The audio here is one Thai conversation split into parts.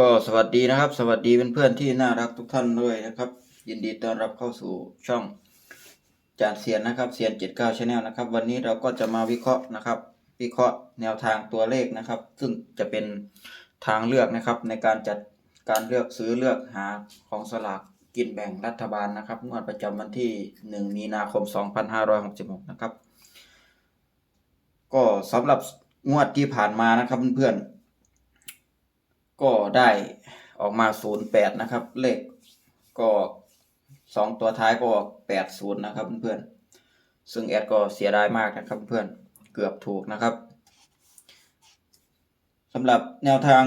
ก็สวัสดีนะครับ สวัสดีเเพื่อนๆที่น่ารักทุกท่านด้วยนะครับ ยินดีต้อนรับเข้าสู่ช่องจานเสียนนะครับเสียนเจ็ดเก้าชาแนลนะครับ วันนี้เราก็จะมาวิเคราะห์นะครับ วิเคราะห์แนวทางตัวเลขนะครับ ซึ่งจะเป็นทางเลือกนะครับ ในการจัดการเลือกซื้อเลือกหาของสลากกินแบ่งรัฐบาลนะครับงวดประจำวันที่หนึ่งมีนาคมสองพันห้าร้อยหกสิบหกนะครับ ก็สำหรับงวดที่ผ่านมานะครับเพื่อนๆ ก็ได้ออกมาศูนย์แปดนะครับ เลขก็สองตัวท้ายก็แปดศูนย์นะครับเพื่อนๆ ซึ่งแอดก็เสียดายมากนะครับเพื่อนเกือบถูกนะครับสำหรับแนวทาง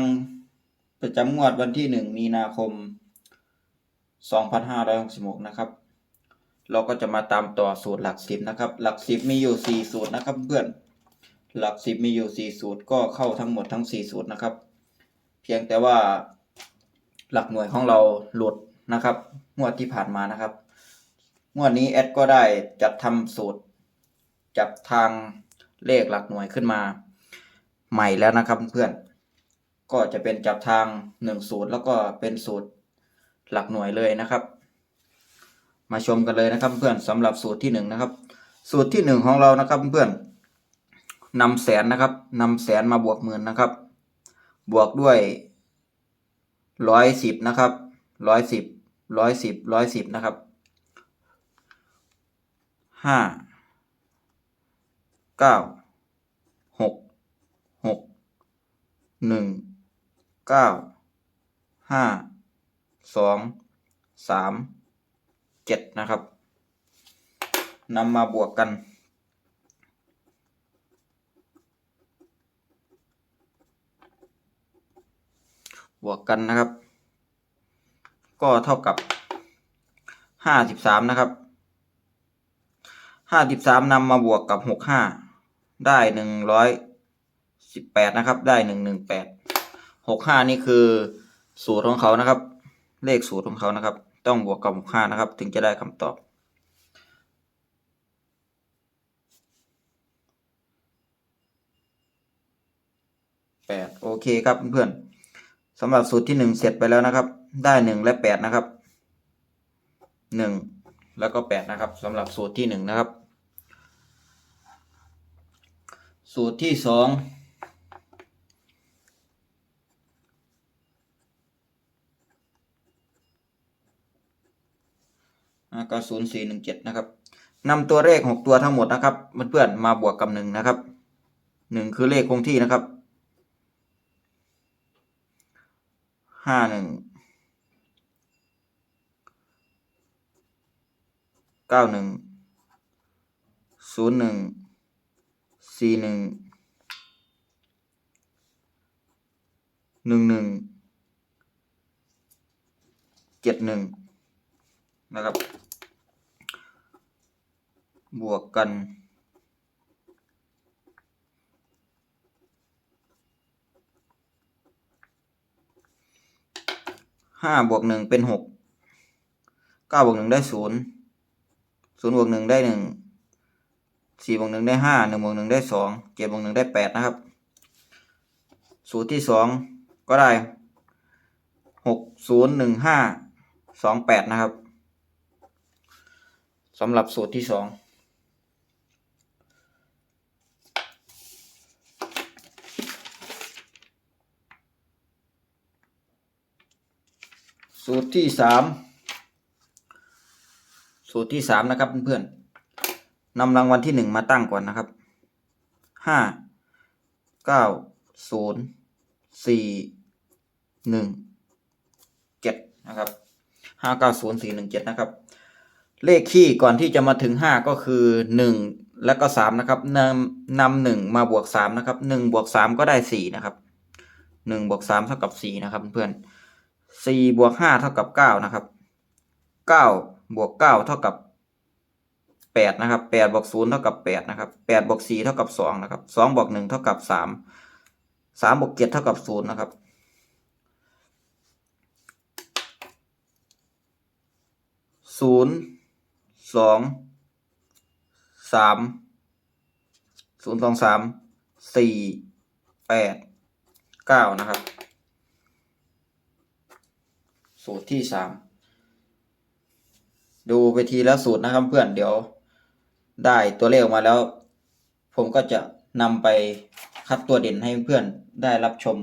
ประจำงวดวันที่หนึ่งมีนาคมสองพันห้าร้อยหกสิบหกนะครับ เราก็จะมาตามต่อสูตรหลักสิบนะครับ หลักสิบมีอยู่สี่สูตรนะครับเพื่อน หลักสิบมีอยู่สี่สูตรก็เข้าทั้งหมดทั้งสี่สูตรนะครับ เพียงแต่ว่าหลักหน่วยของเราหลุดนะครับ งวดที่ผ่านมานะครับ งวดนี้แอดก็ได้จัดทำสูตร จับทางเลขหลักหน่วยขึ้นมา ใหม่แล้วนะครับเพื่อนก็จะเป็นจับทางหนึ่งสูตรแล้วก็เป็นสูตรหลักหน่วยเลยนะครับ มาชมกันเลยนะครับเพื่อนสำหรับสูตรที่หนึ่งนะครับ สูตรที่หนึ่งของเรานะครับเพื่อนนำแสนนะครับนำแสนมาบวกหมื่นนะครับ บวกด้วยร้อยสิบนะครับร้อยสิบร้อยสิบร้อยสิบนะครับห้าเก้าหกหกหนึ่งเก้าห้าสองสามเจ็ดนะครับนำมาบวกกัน บวกกันนะครับ ก็เท่ากับห้าสิบสามนะครับห้าสิบสามนำมาบวกกับหกห้าได้หนึ่งร้อยสิบแปดนะครับ ได้หนึ่งหนึ่งแปดหกห้านี่คือสูตรของเขานะครับ เลขสูตรของเขานะครับ ต้องบวกกับหกห้านะครับ ถึงจะได้คำตอบแปดโอเคครับเพื่อนๆ สำหรับสูตรที่หนึ่งเสร็จไปแล้วนะครับ ได้หนึ่งและแปดนะครับหนึ่งแล้วก็แปดนะครับสำหรับสูตรที่หนึ่งนะครับ สูตรที่สองก็ศูนย์สี่หนึ่งเจ็ดนะครับนำตัวเลขหกตัวทั้งหมดนะครับเพื่อนๆมาบวกกับหนึ่งนะครับหนึ่งคือเลขคงที่นะครับ ห้าหนึ่งเก้าหนึ่งศูนย์หนึ่งสี่หนึ่งหนึ่งหนึ่งเจ็ดหนึ่งนะครับ บวกกัน ห้าบวกหนึ่งเป็นหกเก้าบวกหนึ่งได้ศูนย์ศูนย์บวกหนึ่งได้หนึ่งสี่บวกหนึ่งได้ห้าหนึ่งบวกหนึ่งได้สองเจ็ดบวกหนึ่งได้แปดนะครับ สูตรที่สองก็ได้หกศูนย์หนึ่งห้าสองแปดนะครับสำหรับสูตรที่สอง สูตรที่สามสูตรที่สามนะครับเพื่อนๆนำรางวัลที่หนึ่งมาตั้งก่อนนะครับห้าเก้าศูนย์สี่หนึ่งเจ็ดนะครับห้าเก้าศูนย์สี่หนึ่งเจ็ดนะครับ เลขคี่ก่อนที่จะมาถึงห้าก็คือหนึ่งแล้วก็สามนะครับนำนำหนึ่งมาบวกสามนะครับหนึ่งบวกสามก็ได้สี่นะครับหนึ่งบวกสามเท่ากับสี่นะครับเพื่อน สี่บวกห้าเท่ากับเก้านะครับเก้าบวกเก้าเท่ากับแปดนะครับแปดบวกศูนย์เท่ากับแปดนะครับแปดบวกสี่เท่ากับสองนะครับสองบวกหนึ่งเท่ากับสามสามบวกเจ็ดเท่ากับศูนย์นะครับศูนย์สองสามศูนย์สองสามสี่แปดเก้านะครับ สูตรที่สามดูไปทีละสูตรนะครับเพื่อนเดี๋ยวได้ตัวเลขมาแล้ว ผมก็จะนำไปคัดตัวเด่นให้เพื่อนได้รับชม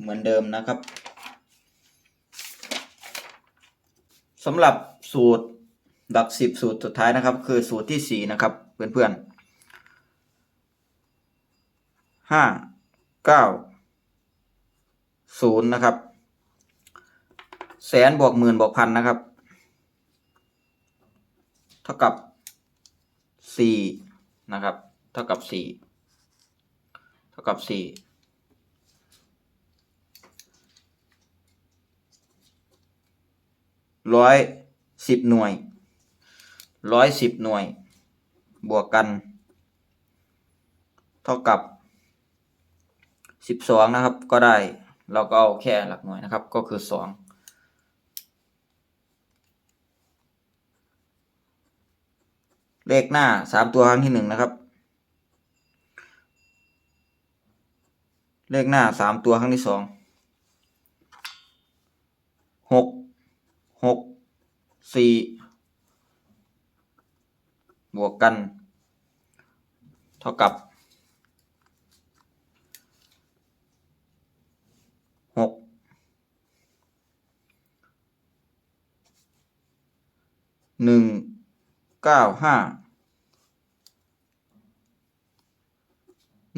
เหมือนเดิมนะครับสำหรับสูตรหลักสิบสูตรสุดท้ายนะครับ คือสูตรที่สี่นะครับเพื่อนๆห้าเก้าศูนย์นะครับ แสนบวกหมื่นบวกพันนะครับ เท่ากับสี่นะครับ เท่ากับสี่เท่ากับสี่ร้อยสิบหน่วยร้อยสิบหน่วย บวกกัน เท่ากับสิบสองนะครับ ก็ได้เราก็เอาแค่หลักหน่วยนะครับ ก็คือสอง เลขหน้าสามตัวครั้งที่หนึ่งนะครับ เลขหน้าสามตัวครั้งที่สองหกหกสี่บวกกัน เท่ากับหกหนึ่ง เก้าห้า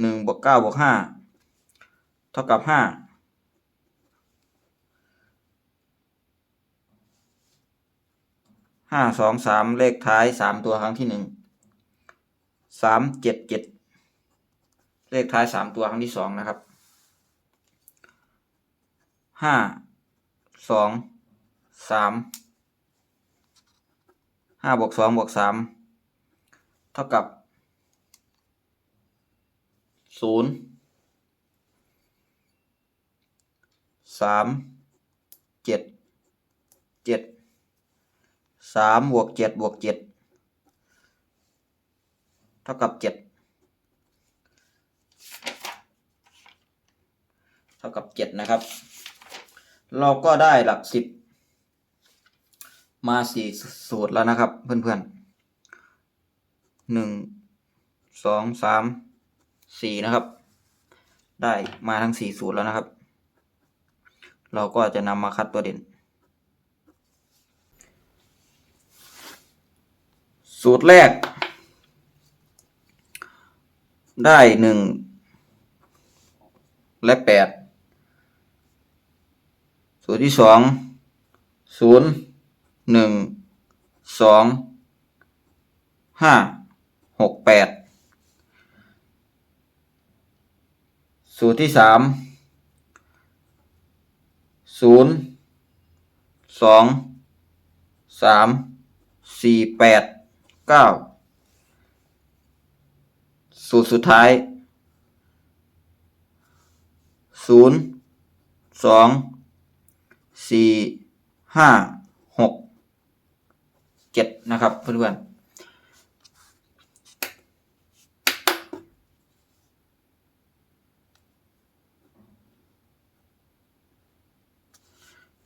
หนึ่งบวกเก้าบวกห้าเท่ากับห้าห้าสองสามเลขท้ายสามตัวครั้งที่หนึ่งสามเจ็ดเจ็ดเลขท้ายสามตัวครั้งที่สองนะครับห้าสองสาม ห้าบวกสองบวกสามเท่ากับศูนย์สามเจ็ดเจ็ดสามบวกเจ็ดบวกเจ็ดเท่ากับเจ็ดเท่ากับเจ็ดนะครับ เราก็ได้หลักสิบ มาสี่สูตรแล้วนะครับ เพื่อนๆหนึ่งสองสามสี่นะครับ ได้มาทั้งสี่สูตรแล้วนะครับ เราก็จะนำมาคัดตัวเด่น สูตรแรก ได้หนึ่งและแปดสูตรที่สองศูนย์ หนึ่งสองห้าหกแปดสูตรที่สามศูนย์สองสามสี่แปดเก้าสูตรสุดท้ายศูนย์สองสี่ห้า จ็ดนะครับเพื่อนๆ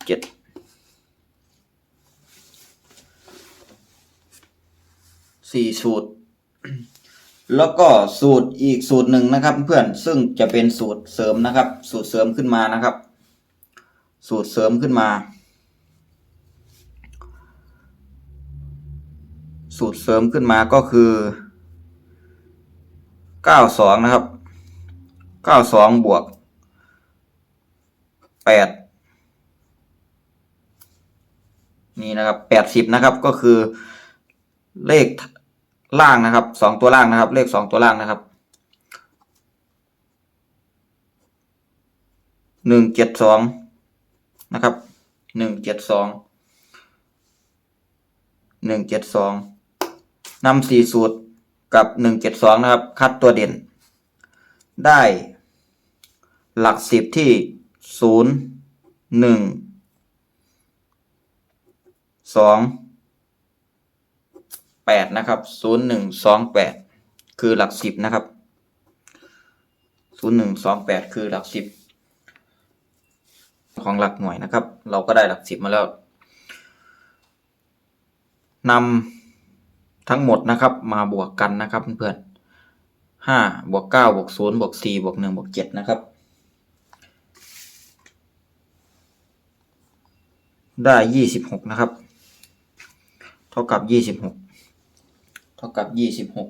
เจ็ดสี่สูตร แล้วก็สูตรอีกสูตรหนึ่งนะครับ เพื่อนซึ่งจะเป็นสูตรเสริมนะครับ สูตรเสริมขึ้นมานะครับ สูตรเสริมขึ้นมา สูตรเสริมขึ้นมาก็คือเก้าสองนะครับเก้าสองบวกแปดนี่นะครับแปดสิบนะครับก็คือเลขล่างนะครับสองตัวล่างนะครับ เลขสองตัวล่างนะครับหนึ่งเจ็ดสองนะครับหนึ่งเจ็ดสองหนึ่งเจ็ดสอง นำสี่สูตรกับหนึ่งเจ็ดสองนะครับ คัดตัวเด่น ได้หลักสิบที่ศูนย์หนึ่งสองแปดนะครับศูนย์หนึ่งสองแปดคือหลักสิบนะครับศูนย์หนึ่งสองแปดคือหลักสิบของหลักหน่วยนะครับ เราก็ได้หลักสิบมาแล้วนำ ทั้งหมดนะครับมาบวกกันนะครับเพื่อนๆห้าบวกเก้าบวกศูนย์บวกสี่บวกหนึ่งบวกเจ็ดนะครับ ได้ยี่สิบหกนะครับ เท่ากับยี่สิบหกเท่ากับยี่สิบหก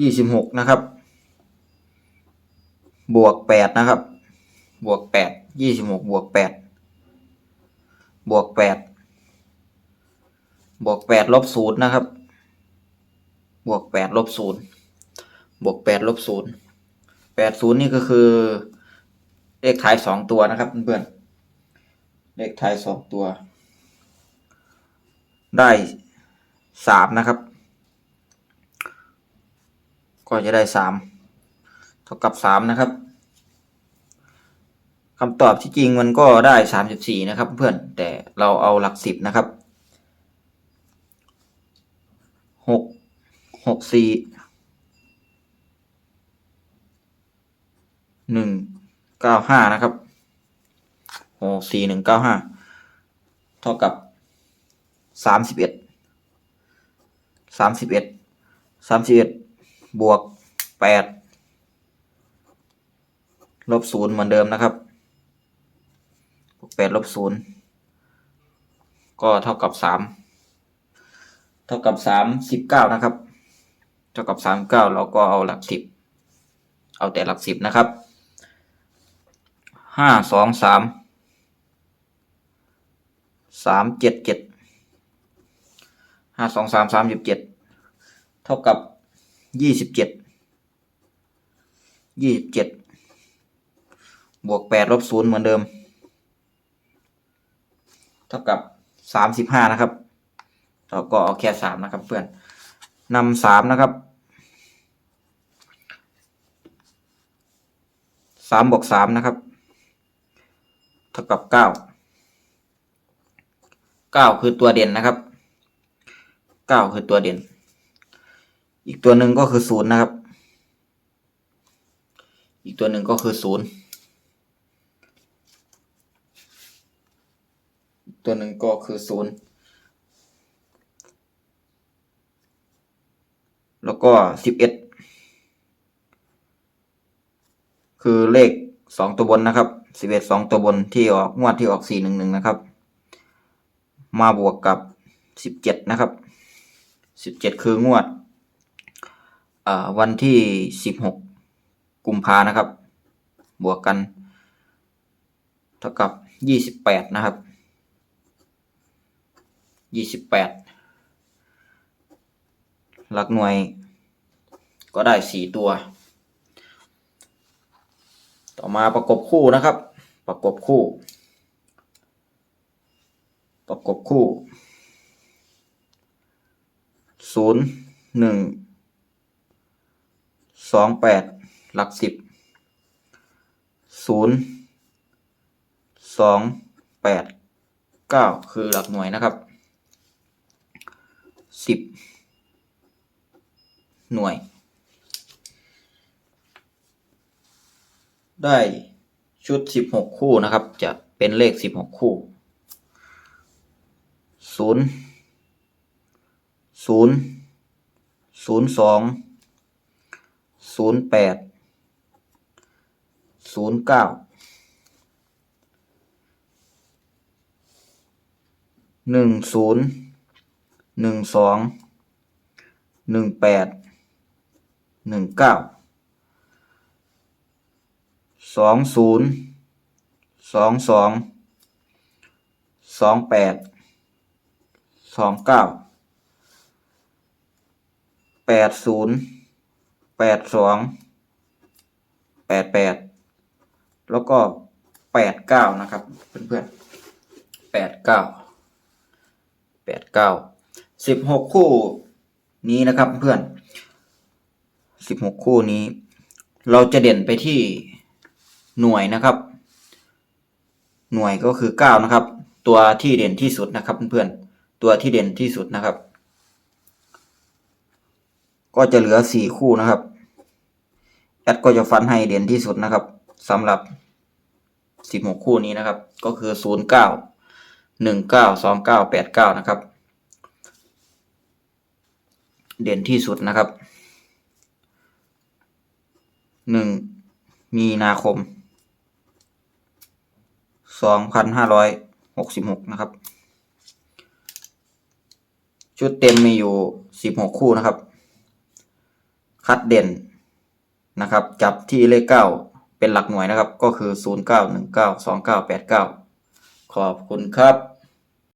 ยี่สิบหกนะครับ บวกแปดนะครับ บวกแปดยี่สิบหกบวกแปดบวกแปด บวกแปดลบศูนย์นะครับ บวกแปดลบศูนย์บวกแปดลบศูนย์แปดศูนย์นี่ก็คือ เลขท้ายสองตัวนะครับเพื่อนๆเลขท้ายสองตัว ได้สามนะครับ ก็จะได้สามเท่ากับสามนะครับคำตอบที่จริงมันก็ได้สามสิบสี่นะครับ เพื่อนแต่เราเอาหลักสิบนะครับหก หกสี่หนึ่งเก้าห้านะครับหกสี่หนึ่งเก้าห้าเท่ากับสามสิบเอ็ดสามสิบเอ็ดสามสิบเอ็ดบวกแปดลบศูนย์เหมือนเดิมนะครับแปดลบศูนย์ก็เท่ากับสามเท่ากับสามสิบเก้านะครับ เท่ากับสามเก้าเราก็เอาหลักสิบเอาแต่หลักสิบนะครับห้าสองสามสามเจ็ดเจ็ดห้าสองสามสามสิบเจ็ดเท่ากับยี่สิบเจ็ดยี่สิบเจ็ดบวกแปดลบศูนย์เหมือนเดิม เท่ากับสามสิบห้านะครับ เราก็เอาแค่สามนะครับเพื่อน นำสามนะครับสามบวกสามนะครับ เท่ากับเก้าเก้าคือตัวเด่นนะครับเก้าคือตัวเด่น อีกตัวหนึ่งก็คือศูนย์นะครับ อีกตัวหนึ่งก็คือศูนย์ตัวหนึ่งก็คือศูนย์ แล้วก็สิบเอ็ดคือเลขสองตัวบนนะครับสิบเอ็ดสองตัวบนที่ออกงวดที่ออกสี่หนึ่งหนึ่งนะครับ มาบวกกับสิบเจ็ดนะครับสิบเจ็ดคืองวดวันที่สิบหกกุมภานะครับ บวกกัน เท่ากับยี่สิบแปดนะครับยี่สิบแปดหลักหน่วย ก็ได้สี่ตัว ต่อมาประกบคู่นะครับ ประกบคู่ ประกบคู่ศูนย์หนึ่งสองแปดหลักสิบศูนย์สองแปดเก้าคือหลักหน่วยนะครับสิบหน่วย ได้ชุดสิบหกคู่นะครับ จะเป็นเลขสิบหกคู่ศูนย์ศูนย์ศูนย์สองศูนย์แปดศูนย์เก้าหนึ่งศูนย์หนึ่งสองหนึ่งแปดหนึ่งเก้า สองศูนย์สองสองสองแปดสองเก้าแปดศูนย์แปดสองแปดแปดแล้วก็แปดเก้านะครับเพื่อนๆแปดเก้าแปดเก้าสิบหกคู่นี้นะครับเพื่อนสิบหกคู่นี้ เราจะเด่นไปที่ หน่วยนะครับ หน่วยก็คือเก้านะครับ ตัวที่เด่นที่สุดนะครับเพื่อนๆตัวที่เด่นที่สุดนะครับ ก็จะเหลือสี่คู่นะครับแอดก็จะฟันให้เด่นที่สุดนะครับสำหรับสิบหกคู่นี้นะครับ ก็คือศูนย์เก้าหนึ่งเก้าสองเก้าแปดเก้านะครับ เด่นที่สุดนะครับหนึ่งมีนาคม สองพันห้าร้อยหกสิบหกนะครับ ชุดเต็มมีอยู่สิบหกคู่นะครับ คัดเด่นนะครับ จับที่เลขเก้าเป็นหลักหน่วยนะครับ ก็คือศูนย์เก้าหนึ่งเก้าสองเก้าแปดเก้าขอบคุณครับ